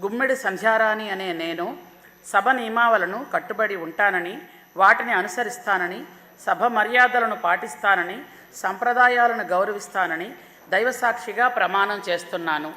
గుమ్మిడి సంధ్యారాణి అనే నేను సభ నియమావలను కట్టుబడి ఉంటానని వాటిని అనుసరిస్తానని సభ మర్యాదలను పాటిస్తానని సంప్రదాయాలను గౌరవిస్తానని దైవసాక్షిగా ప్రమాణం చేస్తున్నాను.